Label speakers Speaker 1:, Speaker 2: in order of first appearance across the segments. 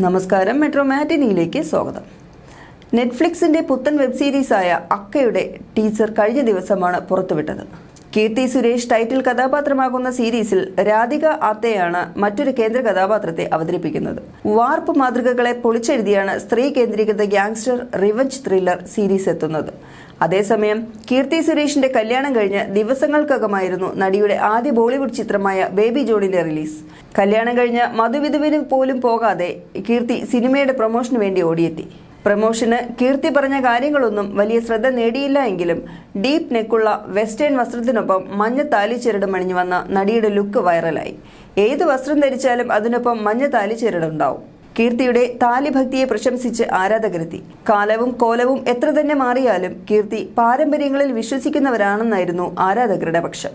Speaker 1: നമസ്കാരം. മെട്രോ മാറ്റിനിയിലേക്ക് സ്വാഗതം. നെറ്റ്ഫ്ലിക്സിന്റെ പുത്തൻ വെബ് സീരീസായ അക്കയുടെ ടീച്ചർ കഴിഞ്ഞ ദിവസമാണ് പുറത്തുവിട്ടത്. കീർത്തി സുരേഷ് ടൈറ്റിൽ കഥാപാത്രമാകുന്ന സീരീസിൽ രാധിക ആത്തയാണ് മറ്റൊരു കേന്ദ്ര കഥാപാത്രത്തെ അവതരിപ്പിക്കുന്നത്. വാർപ്പ് മാതൃകകളെ പൊളിച്ചെഴുതിയാണ് സ്ത്രീ കേന്ദ്രീകൃത ഗ്യാങ്സ്റ്റർ റിവഞ്ച് ത്രില്ലർ സീരീസ് എത്തുന്നത്. അതേസമയം കീർത്തി സുരേഷിന്റെ കല്യാണം കഴിഞ്ഞ് ദിവസങ്ങൾക്കകമായിരുന്നു നടിയുടെ ആദ്യ ബോളിവുഡ് ചിത്രമായ ബേബി ജോണിന്റെ റിലീസ്. കല്യാണം കഴിഞ്ഞ മധുവിധുവിന് പോലും പോകാതെ കീർത്തി സിനിമയുടെ പ്രൊമോഷന് വേണ്ടി ഓടിയെത്തി. പ്രമോഷന് കീർത്തി പറഞ്ഞ കാര്യങ്ങളൊന്നും വലിയ ശ്രദ്ധ നേടിയില്ല എങ്കിലും ഡീപ്പ് നെക്കുള്ള വെസ്റ്റേൺ വസ്ത്രത്തിനൊപ്പം മഞ്ഞ താലിച്ചെരട് മണിഞ്ഞു വന്ന നടിയുടെ ലുക്ക് വൈറലായി. ഏത് വസ്ത്രം ധരിച്ചാലും അതിനൊപ്പം മഞ്ഞ താലിച്ചെരട് ഉണ്ടാവും കീർത്തിയുടെ താലിഭക്തിയെ പ്രശംസിച്ച് ആരാധകരെത്തി. കാലവും കോലവും എത്ര തന്നെ മാറിയാലും കീർത്തി പാരമ്പര്യങ്ങളിൽ വിശ്വസിക്കുന്നവരാണെന്നായിരുന്നു ആരാധകരുടെ പക്ഷം.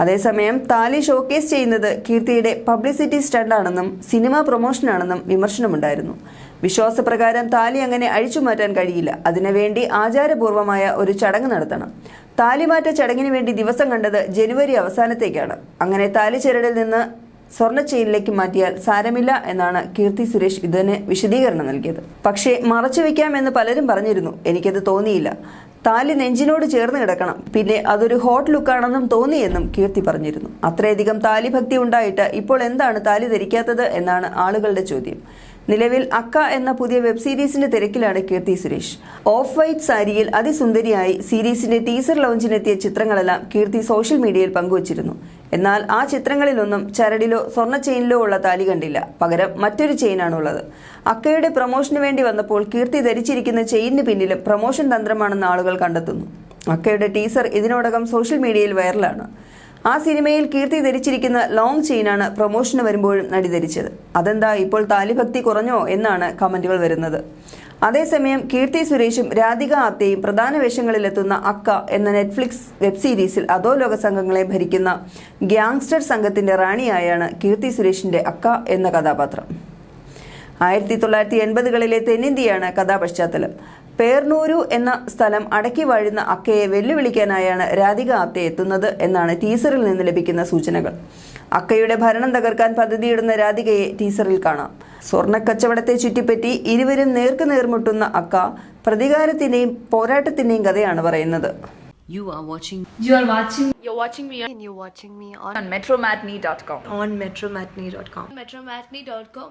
Speaker 1: അതേസമയം താലി ഷോക്കേസ് ചെയ്യുന്നത് കീർത്തിയുടെ പബ്ലിസിറ്റി സ്റ്റണ്ടാണെന്നും സിനിമ പ്രൊമോഷനാണെന്നും വിമർശനമുണ്ടായിരുന്നു. വിശ്വാസപ്രകാരം താലി അങ്ങനെ അഴിച്ചുമാറ്റാൻ കഴിയില്ല. അതിനുവേണ്ടി ആചാരപൂർവമായ ഒരു ചടങ്ങ് നടത്തണം. താലിമാറ്റ ചടങ്ങിന് വേണ്ടി ദിവസം കണ്ടത് ജനുവരി അവസാനത്തേക്കാണ്. അങ്ങനെ താലി ചരടിൽ നിന്ന് സ്വർണ ചെയിനിലേക്ക് മാറ്റിയാൽ സാരമില്ല എന്നാണ് കീർത്തി സുരേഷ് ഇതിന് വിശദീകരണം നൽകിയത്. പക്ഷേ മറച്ചു വെക്കാമെന്ന് പലരും പറഞ്ഞിരുന്നു. എനിക്കത് തോന്നിയില്ല. താലി നെഞ്ചിനോട് ചേർന്ന് കിടക്കണം. പിന്നെ അതൊരു ഹോട്ട് ലുക്കാണെന്നും തോന്നിയെന്നും കീർത്തി പറഞ്ഞിരുന്നു. അത്രയധികം താലി ഭക്തി ഉണ്ടായിട്ട് ഇപ്പോൾ എന്താണ് താലി ധരിക്കാത്തത് എന്നാണ് ആളുകളുടെ ചോദ്യം. നിലവിൽ അക്ക എന്ന പുതിയ വെബ് സീരീസിന്റെ തിരക്കിലാണ് കീർത്തി സുരേഷ്. ഓഫ് വൈറ്റ് സാരിയിൽ അതിസുന്ദരിയായി സീരീസിന്റെ ടീസർ ലോഞ്ചിനെത്തിയ ചിത്രങ്ങളെല്ലാം കീർത്തി സോഷ്യൽ മീഡിയയിൽ പങ്കുവച്ചിരുന്നു. എന്നാൽ ആ ചിത്രങ്ങളിലൊന്നും ചരടിലോ സ്വർണ ചെയിനിലോ ഉള്ള താലി കണ്ടില്ല. പകരം മറ്റൊരു ചെയിനാണുള്ളത് അക്കയുടെ പ്രൊമോഷന് വേണ്ടി വന്നപ്പോൾ കീർത്തി ധരിച്ചിരിക്കുന്ന ചെയിനിന് പിന്നിലും പ്രൊമോഷൻ തന്ത്രമാണെന്ന് ആളുകൾ കണ്ടെത്തുന്നു. അക്കയുടെ ടീസർ ഇതിനോടകം സോഷ്യൽ മീഡിയയിൽ വൈറലാണ് ആ സിനിമയിൽ കീർത്തി ധരിച്ചിരിക്കുന്ന ലോങ് ചെയിനാണ് പ്രൊമോഷന് വരുമ്പോഴും നടി ധരിച്ചത്. അതെന്താ ഇപ്പോൾ താലിഭക്തി കുറഞ്ഞോ എന്നാണ് കമന്റുകൾ വരുന്നത്. അതേസമയം കീർത്തി സുരേഷും രാധിക ആപ്തയും പ്രധാന വേഷങ്ങളിലെത്തുന്ന അക്ക എന്ന നെറ്റ്ഫ്ലിക്സ് വെബ് സീരീസിൽ അതോ ലോക സംഘങ്ങളെ ഭരിക്കുന്ന ഗ്യാങ്സ്റ്റർ സംഘത്തിന്റെ റാണിയായാണ് കീർത്തി സുരേഷിന്റെ അക്ക എന്ന കഥാപാത്രം. ആയിരത്തി തൊള്ളായിരത്തി എൺപതുകളിലെ തെന്നിന്ത്യയാണ് കഥാപശ്ചാത്തലം. പേർനൂരു എന്ന സ്ഥലം അടക്കി വാഴുന്ന അക്കയെ വെല്ലുവിളിക്കാനായാണ് രാധിക ആപ്തെ എത്തുന്നത് എന്നാണ് ടീസറിൽ നിന്ന് ലഭിക്കുന്ന സൂചനകൾ അക്കയുടെ ഭരണം തകർക്കാൻ പദ്ധതിയിടുന്ന രാധികയെ ടീസറിൽ കാണാം സ്വർണക്കച്ചവടത്തെ ചുറ്റിപ്പറ്റി ഇരുവരും നേർക്ക് നേർമുട്ടുന്ന അക്ക പ്രതികാരത്തിന്റെയും പോരാട്ടത്തിന്റെയും കഥയാണ് പറയുന്നത്
Speaker 2: You are watching
Speaker 3: You are watching
Speaker 4: You're watching me
Speaker 5: and you're watching me on,
Speaker 3: on metromatney.com.
Speaker 5: on metromatney.com.
Speaker 4: metromatney.com.